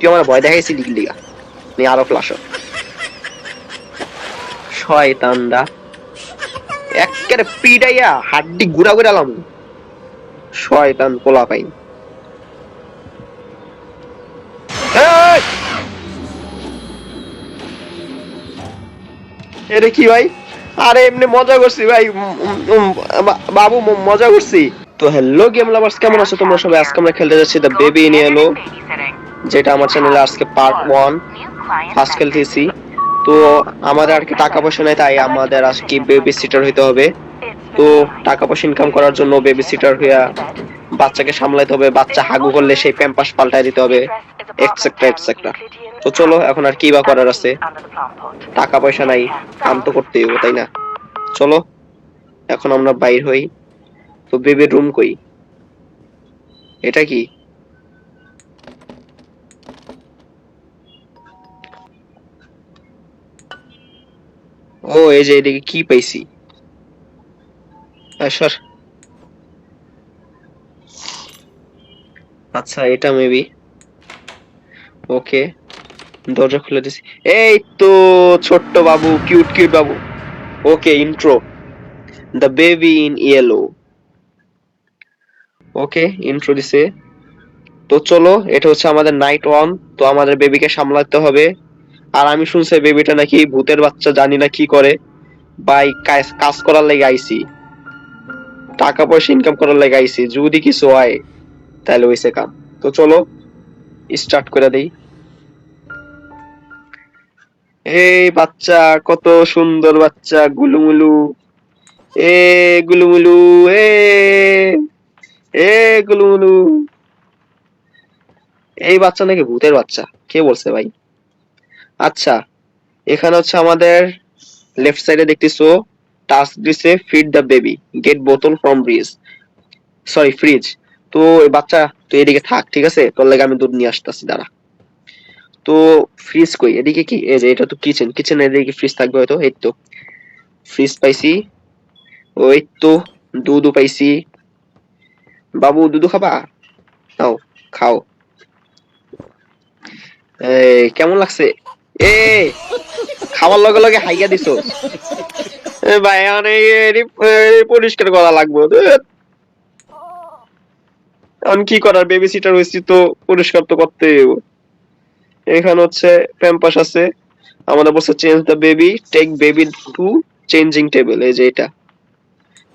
তুই আমার ভয় দেখাইছি লিগ লিগা। নি আরও ফ্লাশ একেবারে পিটাইয়া হাড্ডি গুড়া শয়তান পোলা পাই এই! এটা কি ভাই? আরে এমনি মজা করছি ভাই। বাবু মজা করছি। তো হ্যালো গেম লাভার্স কেমন আছো? তোমরা সবাই আজকে আমরা খেলতে যাচ্ছি দ্য বেবি নিয়ে এলো। যেটা আমার চ্যানেলে আজকে পার্ট ওয়ান ফার্স্ট খেলতেছি তো আমাদের আর কি টাকা পয়সা নেই, তাই আমাদের আজকে বেবি সিটার হইতে হবে। তো টাকা পয়সা ইনকাম করার জন্য বেবি সিটার হইয়া বাচ্চাকে সামলাইতে হবে, বাচ্চা হাগু করলে সেই প্যাম্পাস পাল্টাই দিতে হবে এটসেট্রা এটসেট্রা তো চলো, এখন আর কি বা করার আছে। টাকা পয়সা নাই, কাম তো করতেই হবে, তাই না? চলো, এখন আমরা বাইর হই। তো বেবির রুম কই? এটা কি? ও, এই যে এদিকে কি পাইছি? সর। আচ্ছা এটা মেবি ওকে দরজা খুলে দিছি। এই তো, ছোট্ট বাবু cute cute Babu. Okay intro the baby in yellow okay intro দিছে। তো চলো, এটা হচ্ছে আমাদের নাইট ওয়ান তো আমাদের বেবিকে সামলাতে হবে। আর আমি শুনছি বেবিটা নাকি ভূতের বাচ্চা, জানি না কি করে। বাই কাজ করার লেগে আইছি। টাকা পয়সা ইনকাম করার লেগে আইছি, যদি কিছু হয়, তাহলে হইছে কাম। তো চলো স্টার্ট করে দেই। এই বাচ্চা, কত সুন্দর বাচ্চা, গুলুমুলু। এ গুলুমুলু, এ এ গুলুমুলু। এই বাচ্চা নাকি ভূতের বাচ্চা, কে বলছে ভাই? আচ্ছা এখানে হচ্ছে আমাদের লেফট সাইডে দেখতেছো টাস্ক দিছে ফিড দ্য বেবি গেট বোতল ফ্রম ব্রিজ সরি ফ্রিজ তো বাচ্চা তুই এদিকে থাক, ঠিক আছে? তোর লাগে আমি দুধ নিয়ে আসতেছি, দাঁড়া। তো ফ্রিজ কই? এদিকে কি? এই যে, এটা তো কিচেন কিচেন এদিকে ফ্রিজ থাকবে হয়তো, এই তো। ফ্রিজ পাইছি, ওই তো, দুধও পাইছি। বাবু দুধ খাবা? নাও, খাও। কেমন লাগছে? এ, খাওয়ার লগে লগে হাইয়া দিছো। ভাই এরই পরিষ্কার করা লাগবে। কি করার? বেবি সিটার হয়েছি তো পরিষ্কার তো করতে এখানে হচ্ছে প্যাম্পাস আছে। আমাদের change the baby take baby to changing table এই যে এটা।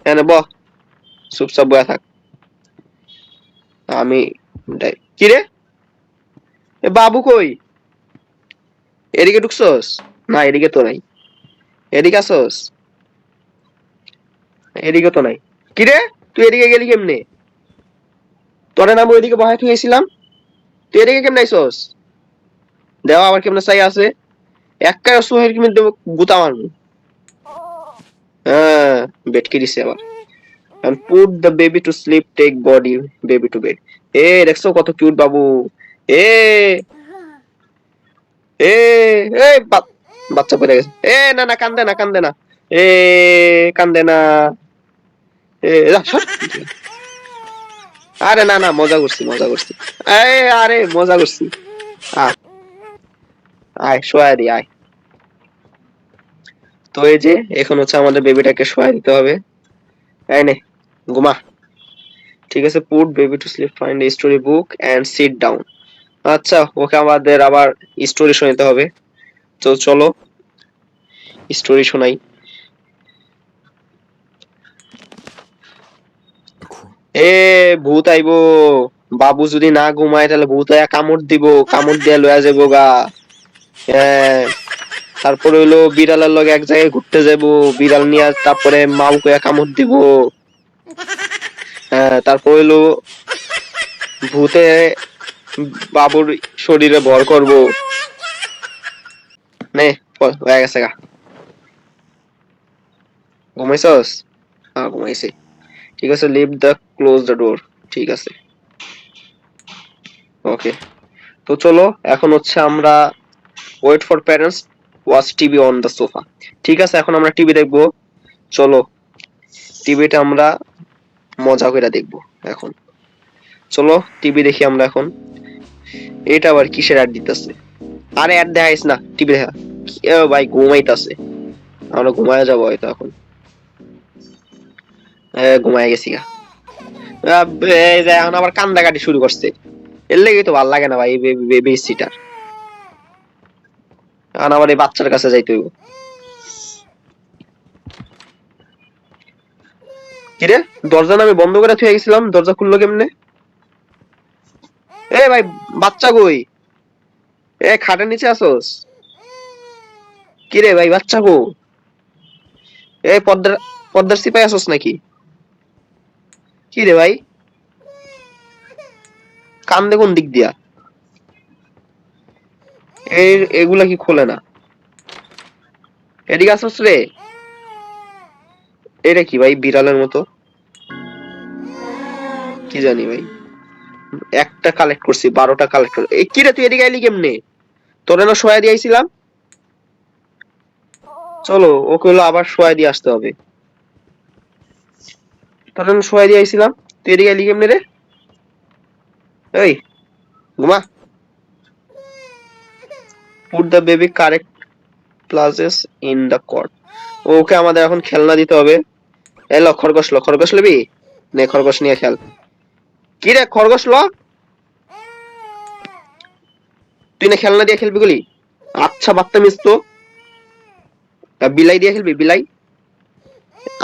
হ্যাঁ বহ, চুপচাপ বয়া থাক। আমি কি রে? বাবু কই? এদিকে ঢুকছস? না, এদিকে তো নাই। এদিকে আসস? এদিকে তো নাই। কি রে? তুই এদিকে গেলি কেমনে? তোরে নাম ওইদিকে বহাই থুয়েছিলাম তুই এদিকে কেমনে আইসস দেওয়া আবার কেমনে চাই আছে। একটাই অসুহের কিমে দেবো, গুতা মারবো। হ্যাঁ বেটকে দিছে আবার। And put the baby to sleep, take body, baby to bed এ, দেখছ কত কিউট বাবু। এ এ বাচ্চা পড়ে গেছে। এ, না না, কান্দে না কান্দে না। এ, কান্দে না। আরে, না না, মজা করছি মজা করছি। এ, আরে, মজা করছি। আয় দি, আয়। তো এই যে, এখন হচ্ছে আমাদের বেবিটাকে শোয়া দিতে হবে। এই নে, ঘুমা। ঠিক আছে put baby to sleep find story book and sit down আচ্ছা ওকে আমাদের আবার স্টোরি শোনাতে হবে। তো চলো স্টোরি শোনাই। এ, ভূত আইবো। বাবু যদি না ঘুমায়, তাহলে ভূত আয়া কামড় দিব, কামড় দিয়া লয়া যাব গা। হ্যাঁ তারপরে হইল বিড়ালের লগে এক জায়গায় ঘুরতে যাব বিড়াল নিয়ে তারপরে মাও কয়া কামড় দিব। হ্যাঁ তারপর হইল ভূতে বাবুর শরীরে ভর করব। নে হয়ে গেছে গা। ঘুমাইছস? হ্যাঁ ঘুমাইছি। ঠিক আছে leave the close the door ঠিক আছে। ওকে তো চলো, এখন হচ্ছে আমরা wait for parents watch TV on the sofa ঠিক আছে, এখন আমরা টিভি দেখব। চলো টিভিটা আমরা মজা করে দেখব এখন। চলো টিভি দেখি আমরা এখন। এটা আবার কিসের অ্যাড দিতেছে? আরে অ্যাড দেখাইস না টিভি দেখা। ভাই, ঘুমাইতাছে। আমরা ঘুমায় যাব হয়তো এখন। ঘুমায় গেছি গা। এখন আবার কান্দা কাটি শুরু করছে। এর লেগে তো ভালো লাগে না ভাই বেবি সিটার এখন আবার এই বাচ্চার কাছে যাইতে হইব। কিরে দরজা না আমি বন্ধ করে থুয়ে গেছিলাম, দরজা খুললো কেমনে? এ ভাই, বাচ্চা কই? এ, খাটের নিচে আসোস? কিরে ভাই, বাচ্চা গো এ, পদ্মার পদ্মার সিপাই আসোস নাকি? কি রে ভাই কান দেখুন দিক দিয়া? এই এগুলা কি খোলে না? এদিকে আসোস রে। এটা কি ভাই, বিড়ালের মতো? কি জানি ভাই। একটা কালেক্ট করছি, বারোটা কালেক্ট করছি এই কি রে তুই এদিকে আইলি কেমনে? তোরে না সোয়া দিয়েছিলাম চলো, ওকে হলো আবার সোয়া দিয়ে আসতে হবে। তোরে না সোয়া দিয়ে আইছিলাম? তুই এদিকে আইলি কেমনে রে? এই, ঘুমা। Put the baby correct places in the cot okay আমাদের এখন খেলনা দিতে হবে। এই ল খরগোশ ল খরগোশ নেবি নে খরগোশ নিয়ে খেল। কি রে, খরগোশ ল। তুই না খেলনা দিয়ে খেলবি গুলি? আচ্ছা বাত্তামিস তো। বিলাই দিয়ে খেলবি, বিলাই?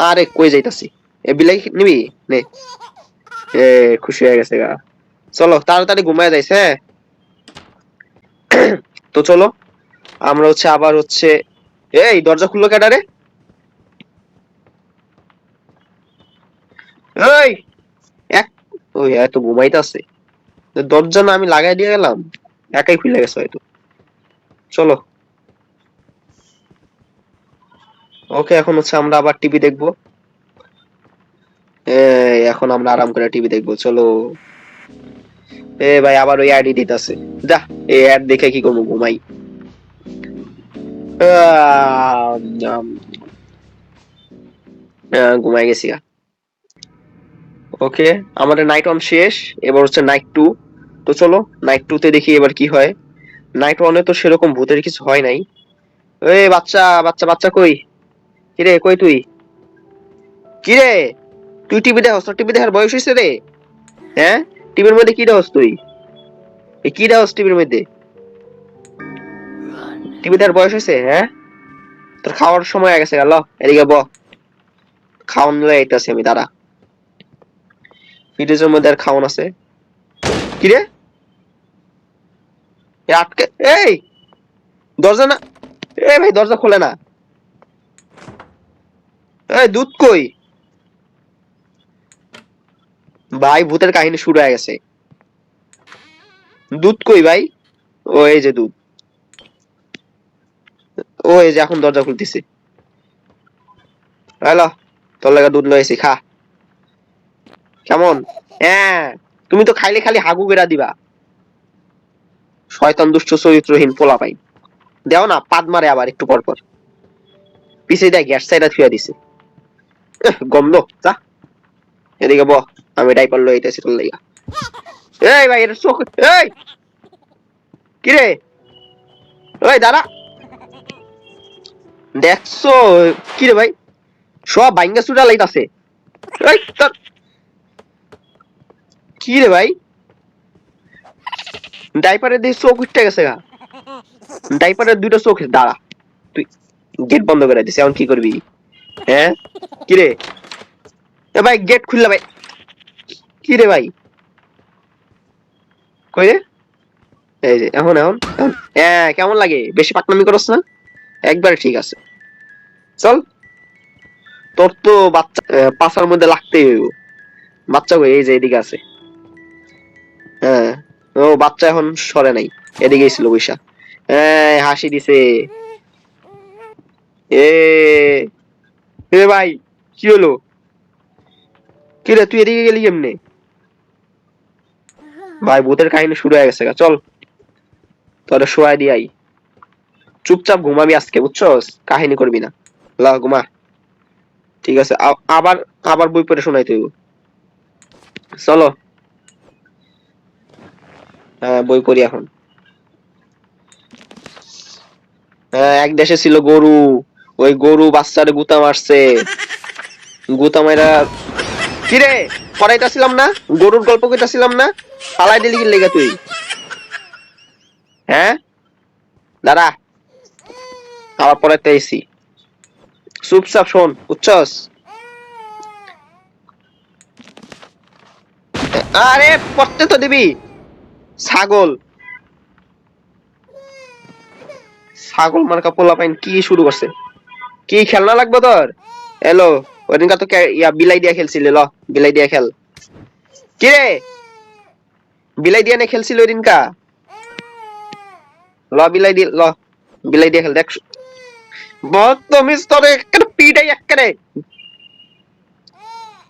আরে, কই যাইতাছি? এ বিলাই নিবি? নে। এ, খুশি হয়ে গেছে গা। চলো, তাড়াতাড়ি ঘুমায় যাইস হ্যাঁ? তো চলো, আমরা হচ্ছে আবার হচ্ছে, এই, দরজা খুললো কেডারে এই! ওই এত ঘুমাইতাছে দরজা না আমি লাগাই দিয়ে গেলাম, একাই খুলে গেছে হয়তো। চলো। ওকে, এখন হচ্ছে আমরা আবার টিভি দেখব। এখন আমরা আরাম করে টিভি দেখব, চলো। এ, ভাই আবার ওই আইডি দিতেছে। যা এই অ্যাড দেখে কি করব, ঘুমাই। ঘুমাই গেছি গা। ওকে, আমাদের নাইট ওয়ান শেষ, এবার হচ্ছে নাইট টু তো চলো নাইট টু তে দেখি এবার কি হয়। নাইট ওয়ানে তো সেরকম ভূতের কিছু হয় নাই। এই বাচ্চা বাচ্চা বাচ্চা কই? কিরে, কই তুই? কিরে? তুই টিভি দেখস? টিভি দেখার বয়স হয়েছে রে। হ্যাঁ? টিভির মধ্যে কি দেখস তুই? কি দেখস টিভির মধ্যে? টিভি দেখার বয়স হয়েছে হ্যাঁ? তোর খাওয়ার সময় গেছে গেল এদিকে ব। খাওয়ান লয়ে আইতাছি আমি, দাঁড়া। ফ্রিজের মধ্যে আর খাওয়ান আছে। কি রে আটকে এই! দরজা না এই ভাই, দরজা খোলে না। এই, দুধ কই? ভাই, ভূতের কাহিনী শুরু হয়ে গেছে। দুধ কই ভাই? ও, এই যে দুধ। ও, এই যে এখন দরজা খুলতেছে। হ্যালো তোর লাগা দুধ লয়েছি খা। কেমন? হ্যাঁ তুমি তো খাইলে খালি হাগু গেরা দিবা। শয়তান দুষ্ট চরিত্রহীন পোলা পাই দেও না পাদ মারে আবার একটু পর পর। পিছে দেয় গ্যাস সাইডা থুয়া দিছে। গমলো যা। এদিকে ব আমি ডাইপার লই আইতেছি তোর লাইগা এই ভাই, এটা চোখ, এই! কিরে? ওই দাঁড়া। দেখছ, কিরে ভাই? সব বাইঙ্গা সুটা লাইতাছে। এই, তোর কি রে ভাই? ডাইপারের দিয়ে চোখ উঠতে গেছে গা। ডাইপারের দুটো চোখ দাঁড়া। তুই গেট বন্ধ করে দিস, এখন কি করবি? হ্যাঁ? কি রে? ভাই গেট খুললা ভাই। কি রে ভাই? কই রে? এই যে, এখন এখন। হ্যাঁ কেমন লাগে? বেশি পাকনামি করস না? একবারে ঠিক আছে। চল। তোর তো বাচ্চা পাছার মধ্যে লাগতেই হইব। বাচ্চা এই যে, এদিকে আছে। ও, বাচ্চা এখন সরে নাই। এদিকেই ছিল বৈশা। হ্যাঁ হাসি দিছে। এ ভাই, কি হলো? কি রে, তুই এদিকে গেলি কেমনে? ভাই, ভূতের কাহিনী শুরু হয়ে গেছে চল। তোরে শোয়াই দিয়াই চুপচাপ ঘুমাবি আজকে বুঝছ কাহিনী করবি না। লা, ঘুমা। ঠিক আছে আবার আবার বই পড়ে শোনাই তুই চলো। বই পড়ি এখন। হ্যাঁ এক দেশে ছিল গরু। ওই গরু বাচ্চারে গুতা মারছে। গুতা মাইরা কিরে পড়াইতাছিলাম না? গরুর গল্প কইতাছিলাম না? পালাই দিলি কি লেগে তুই? হ্যাঁ? দাঁড়া। আবার পড়াইতে আইছি। চুপচাপ শোন উচ্চস আরে, পড়তে তো দিবি। ছাগল। ছাগল মার্কা পোলা পাইন, কি শুরু করছে? কি খেলনা লাগবে তোর? এলো ওইদিনকার তো ইয়া বিলাই দিয়া খেলছিলে, ল, বিলাই দিয়া খেল। কি রে? বিলাই দিয়া নে খেলছিল ওইদিনকা ল, বিলাই দি, ল, বিলাই দিয়া খেল, দেখ। বদতমিজ তোর একটা পিটাই একেবারে।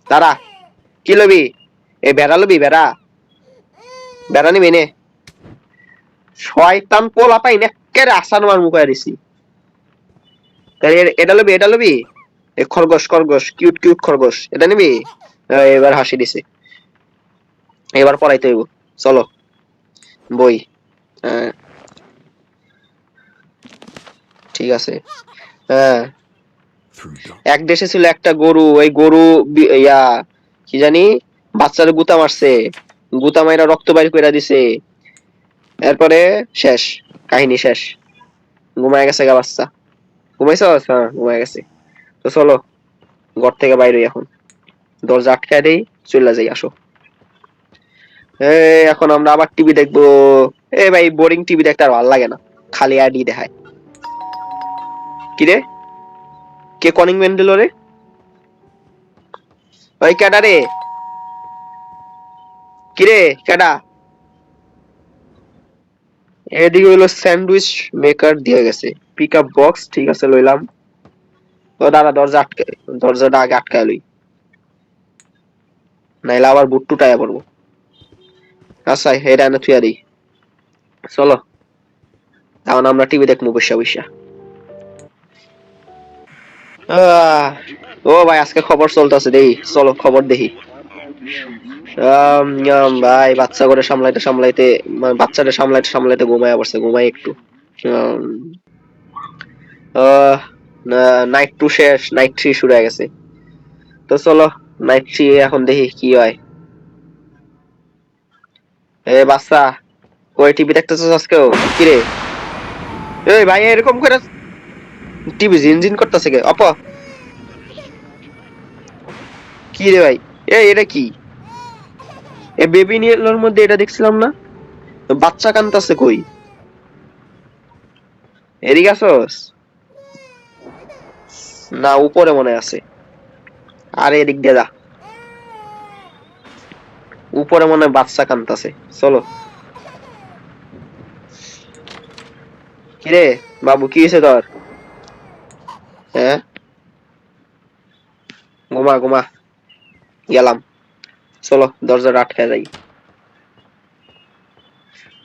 দাঁড়া, কি লবি? এ বেড়া লবি বেড়া বেড়া নিবি নে শয়তান পোলা পাই না একেবারে আসান মার মুখে দিছি। এটা লবি এটা লবি? এ খরগোশ খরগোশ কিউট কিউট খরগোশ। এটা নিবি? এবার হাসি দিছে। এবার পড়াইতে হইব। চলো, বই। ঠিক আছে। হ্যাঁ এক দেশে ছিল একটা গরু। ওই গরু ইয়া, কি জানি, বাচ্চার গুতা মারছে। গুতা মাইরা রক্ত বাইর কইরা দিছে। এরপরে শেষ, কাহিনী শেষ। ঘুমায় গেছে গা বাচ্চা। ঘুমাইছ হ্যাঁ ঘুমায় গেছে। তো চলো, ঘর থেকে বাইরে এখন। দরজা আটকায় দেই চলে যাই, আসো। এখন আমরা আবার টিভি দেখব। এ ভাই বোরিং টিভি দেখতে আর ভালো লাগে না। খালি আডি দেখায়। কি রে কে কনিং ম্যান রে? ওই ক্যাডা রে কিরে ক্যাডা এদিকে হইল স্যান্ডউইচ মেকার দিয়ে গেছে। পিক আপ বক্স ঠিক আছে লইলাম। ও দাদা দরজা আটকে দরজাটা আগে আটকায় লই। নাইলে আবার বুট টুটাইয়া পড়ব। আচ্ছা এটা এনে থুয়া দিই। চলো। এখন আমরা টিভি দেখব বসা আহ, ও ভাই আজকে খবর চলতেছে দেই। চলো খবর দেখি। ভাই, বাচ্চা করে সামলাইতে সামলাইতে মানে বাচ্চাটা সামলাইতে সামলাইতে ঘুমায় পড়ছে ঘুমাই একটু। নাইট টু শেষ নাইট থ্রি শুরু হয়ে গেছে। তো চলো নাইট থ্রি এখন দেখি কি হয়। এ, বাচ্চা ওই টিভি দেখতেছিস আজকেও কিরে? এই ভাই, এরকম করে টিভি জিনজিন করতেছে কে? অপ। কি রে ভাই? এ, এটা কি? এ বেবি নিয়েলোর মধ্যে এটা দেখছিলাম না? বাচ্চা কান্তাছে কই? এদিকে আসস? না, উপরে মনে আছে। আরে, এদিক দিয়ে যা। উপরে মনে হয় বাচ্চা কান্তাছে। চলো। কিরে, বাবু, কি হয়েছে তোর? হ্যাঁ? ঘুমা ঘুমা। গেলাম। চলো দরজাটা আটকে যাই।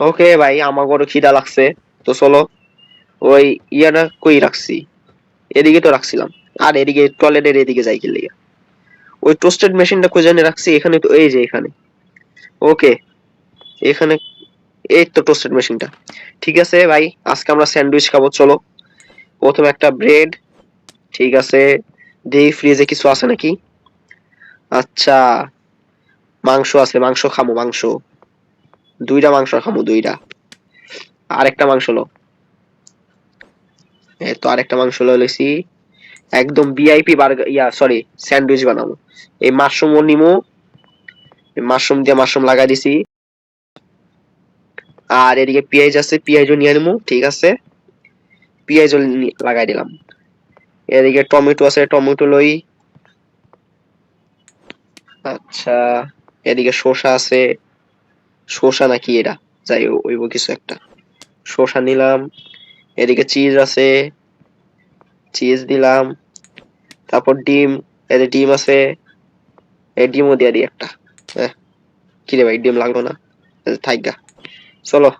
ওকে ভাই আমাগরও খিদা লাগছে। তো চলো, ওই ইয়াটা কই রাখছি? এদিকে তো রাখছিলাম। আর এদিকে টয়লেটের এদিকে যাই কি ওই টোস্টেড মেশিনটা কই জানি রাখছি, এখানে তো এই যে এখানে। ওকে, এখানে এই তো টোস্টেড মেশিনটা ঠিক আছে ভাই, আজকে আমরা স্যান্ডউইচ খাব, চলো। প্রথমে একটা ব্রেড ঠিক আছে। দেখি ফ্রিজে কিছু আছে নাকি? আচ্ছা। মাংস আছে, মাংস খামো, মাংস। দুইটা মাংস খামো, দুইটা। আরেকটা মাংস লো। তো আরেকটা মাংস লো লইছি। একদম VIP burger yeah sorry sandwich বানাবো। এই মাশরুমও নিমু। মাশরুম দিয়ে মাশরুম লাগাই দিছি। আর এদিকে পেঁয়াজ আছে, পেঁয়াজও নিয়ে নিবো ঠিক আছে? পেঁয়াজও লাগাই দিলাম। এদিকে টমেটো আছে, টমেটো লই আচ্ছা এদিকে শসা আছে। শসা নাকি এটা? যাই ওইব কিছু একটা। শসা নিলাম, এদিকে চিজ আছে। চিজ দিলাম, তারপর ডিম এদিকে ডিম আছে, এই ডিমও দিয়ে দিই একটা। হ্যাঁ কি রে ভাই, ডিম লাগল না? থাইগা চলো,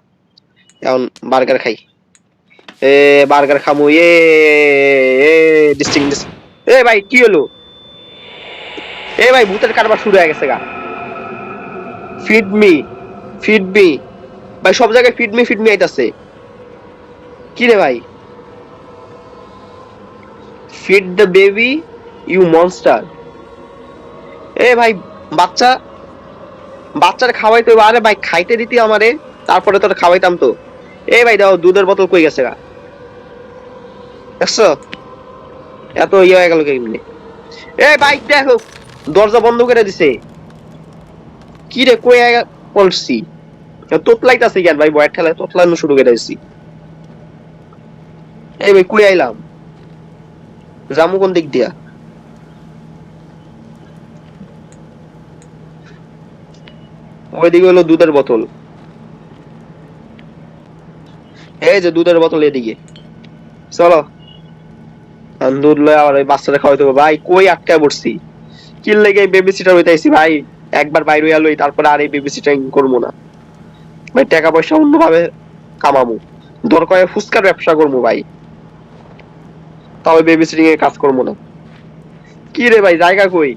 এখন বার্গার খাই। এ, বার্গার খামু, এ এ ডিস্টিং। এ ভাই, কি হলো? এ ভাই, ভূতের কারবার শুরু হয়ে গেছে গা। ফিড মি ফিড মি ভাই, সব জায়গায় ফিডমি ফিডমি আইতাছে। কি রে ভাই? Feed the baby you monster এ ভাই, বাচ্চা। বাচ্চার খাওয়াইতে আরে ভাই, খাইতে দিতি আমারে, তারপরে তোর খাওয়াইতাম তো। এই ভাই, দাও, দুধের বোতল কই গেছে গা? দেখছ? এত ইয়ে হয়ে গেল কেমনি? এ বাইক দেখো। দরজা বন্ধ করে দিছে। কি রে, কই পড়ছি? তোতলাইতাছে কেন ভাই? বয়ের ঠেলায় তোতলানো শুরু করে দিছি। এই ভাই, কই আইলাম? জামু কোন দিক দিয়া? ওইদিকে হলো দুধের বোতল। এই যে দুধের বোতল এদিকে। চলো। দুধ লয়ে আবার ওই বাচ্চাটা খাওয়াইতে হবে। ভাই, কই আটকায় পড়ছি? কিল লেগে বেবি সিটার হইতাইছি ভাই। একবার বাইরে হইয়া লই, তারপরে আর এই বেবি সিটারিং করব না। ভাই টাকা পয়সা অন্যভাবে কামামু। দরকার ফুচকার ব্যবসা করব ভাই। তবে বেবি সিটিং এর কাজ করব না। কি রে ভাই, জায়গা কই?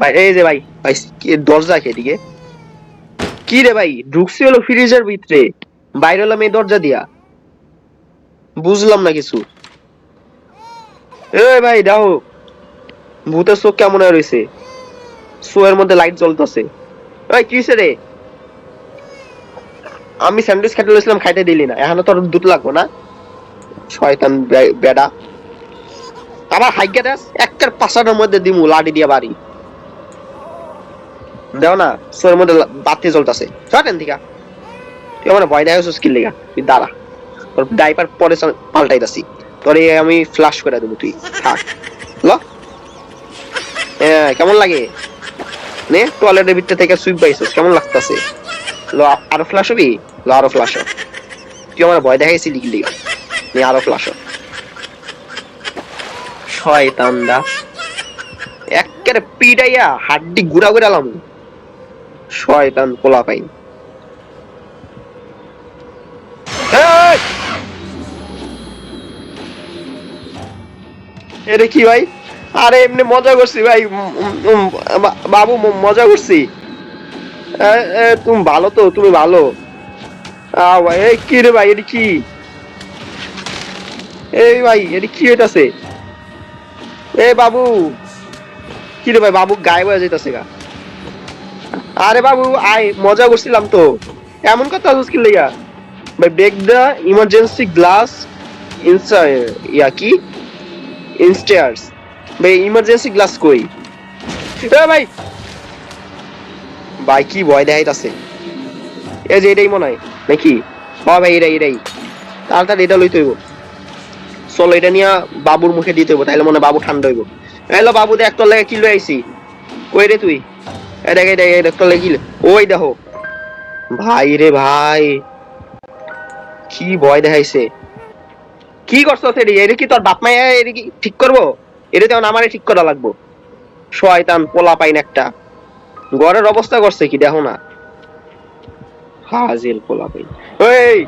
ভাই, এই যে ভাই ভাই দরজা কে এদিকে? কি রে ভাই, ঢুকছি হলো ফ্রিজের ভিতরে। বাইরে হলাম এই দরজা দিয়া। বুঝলাম না কিছু। এ ভাই দেখো ভূতের চোখ কেমন হয়ে রয়েছে মধ্যে লাইট জ্বলতেছে। ভাই কি রে? আমি স্যান্ডউইচ খাইতে লইছিলাম, খাইতে দিলি না। এখন দুধ লাগবো না? শয়তান বেডা। আবার হাইগা দাস? একটার মধ্যে দিমু লাডি দিয়া বাড়ি। দেও না, শোয়ের মধ্যে বাতি জ্বলতেছে। শয়তান দিকা তুই আমার ভয় দেখাচ্ছিস কি লেগা? তুই দাঁড়া। তোর ডাইপার পরে চ- পাল্টাইতাছি। তোর আমি ফ্লাশ করে দেবো তুই থাক। ল। এ, কেমন লাগে? নে টয়লেটের ভিতর থেকে সুইপ পাইছিস কেমন লাগতাছে? লো আরও ফ্লাশ হবি? লো আরও ফ্লাশ। তুই আমার ভয় দেখাইছিলি লেগা? নে আরও ফ্লাশ। শয়তান দা। একেবারে পিটাইয়া হাড্ডি গুড়া করে আলাম। শয়তান পোলা পাই এই! এটা কি ভাই? আরে এমনি মজা করছি ভাই বাবু মজা করছি। তুমি ভালো তো, তুমি ভালো। ভাই কি রে ভাই, এটা কি? এই ভাই, এটা কি হইতাছে? এ, বাবু, কি রে ভাই, বাবু গা। আরে বাবু আই মজা করছিলাম তো। এমন কথা লেগা? ভাই break the emergency glass yeah কি? ইনস্টেয়ার্স ভাই ইমার্জেন্সি গ্লাস কই এ ভাই! ভাই, কি ভয় দেখাইতাছে? এই যে এটাই মনে হয়। নাকি? হ ভাই, এটাই এটাই। তাড়াতাড়ি এটা লইতে হইব। চলো, এটা নিয়ে বাবুর মুখে দিতে হইব, তাইলে মনে বাবু ঠান্ডা হইব। এলো বাবু দেখ তোর লাগে কি লই আইছি। কই রে তুই? এ দেখ এই দেখ তোর লাগে ওই দেখো। ভাই রে ভাই! কি ভয় দেখাইছে? কি করছ সেটি? এটা কি তোর বাপ মায়া এটা কি ঠিক করব? এটা তেমন আমারে ঠিক করা লাগবো। শয়তান পোলা পাইন একটা। ঘরের অবস্থা করছে কি দেখো না। হাজিল পোলা পাইন ওই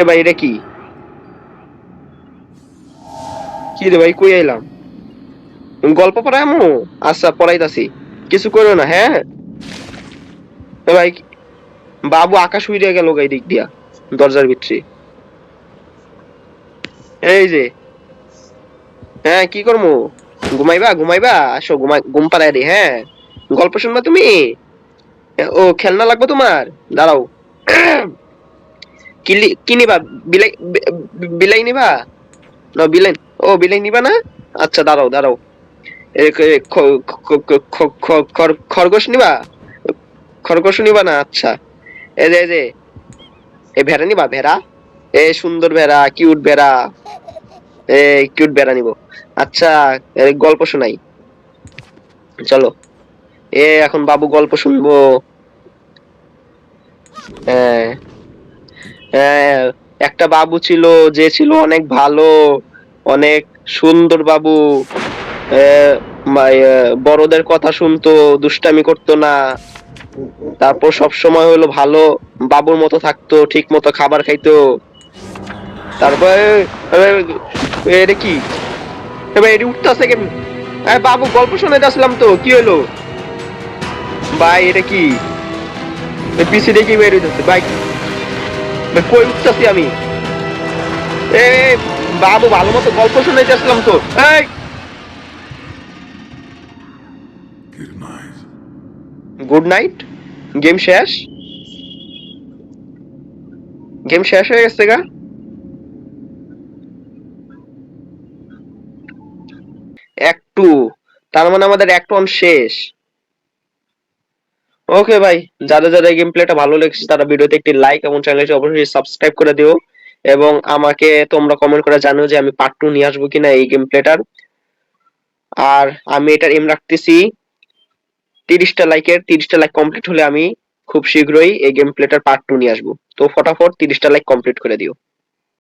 এ ভাই, এটা কি? কি রে ভাই, কই আইলাম? গল্প পড়াই আমু আচ্ছা পড়াইতাছি। কিছু করো না হ্যাঁ? এ ভাই, বাবু আকাশ উড়ে গেল গাই দিক দিয়া। দরজার ভিতরে। এই যে। হ্যাঁ কি করব ঘুমাইবা ঘুমাইবা? আসো, ঘুমাই, ঘুম পাড়ায় রে হ্যাঁ? গল্প শুনবা তুমি? ও, খেলনা লাগবে তোমার? দাঁড়াও। কি নিবা? বিলাই বিলাই নিবা? না, বিলাই, ও, বিলাই নিবা না? আচ্ছা দাঁড়াও দাঁড়াও। খরগোশ নিবা? খরগোশ নিবা না? আচ্ছা। এই যে। এ ভেড়া নিবা, ভেড়া? এ সুন্দর ভেড়া কিউট ভেড়া। এ কিউট ভেড়া নিব। আচ্ছা গল্প শোনাই। চলো। এ এখন বাবু গল্প শুনব। একটা বাবু ছিল, যে ছিল অনেক ভালো, অনেক সুন্দর বাবু। বড়দের কথা শুনতো, দুষ্টামি করতো না। তারপর সব সময় হলো ভালো, বাবুর মতো থাকতো, ঠিক মতো খাবার খাইতো। তারপরে এটা কি? এবার এটি উঠতেছে কেমন? বাবু, গল্প শোনাতে আসলাম তো, কি হলো? ভাই, এটা কি? পিসি দেখি বের হইতেছে, ভাই। কই উঠতেছি আমি? এ, বাবু, ভালো মতো গল্প শোনাইতে আসলাম তো। এই! Good night. Good night. Game শেষ? গেম শেষ হয়ে গেছে গা? একটু তার মানে আমাদের এক টন শেষ। ওকে ভাই, যাদের যাদের গেম প্লেটা ভালো লেগেছে, তারা ভিডিওতে একটি লাইক এবং চ্যানেলটি অবশ্যই সাবস্ক্রাইব করে দিও। এবং আমাকে তোমরা কমেন্ট করে জানো যে আমি পার্ট টু নিয়ে আসব কিনা এই গেম প্লেটার আর আমি এটার এম রাখতেছি তিরিশটা লাইকের তিরিশটা লাইক কমপ্লিট হলে আমি খুব শীঘ্রই এই গেম প্লেটার পার্ট টু নিয়ে আসব। তো ফটাফট তিরিশটা লাইক কমপ্লিট করে দিও।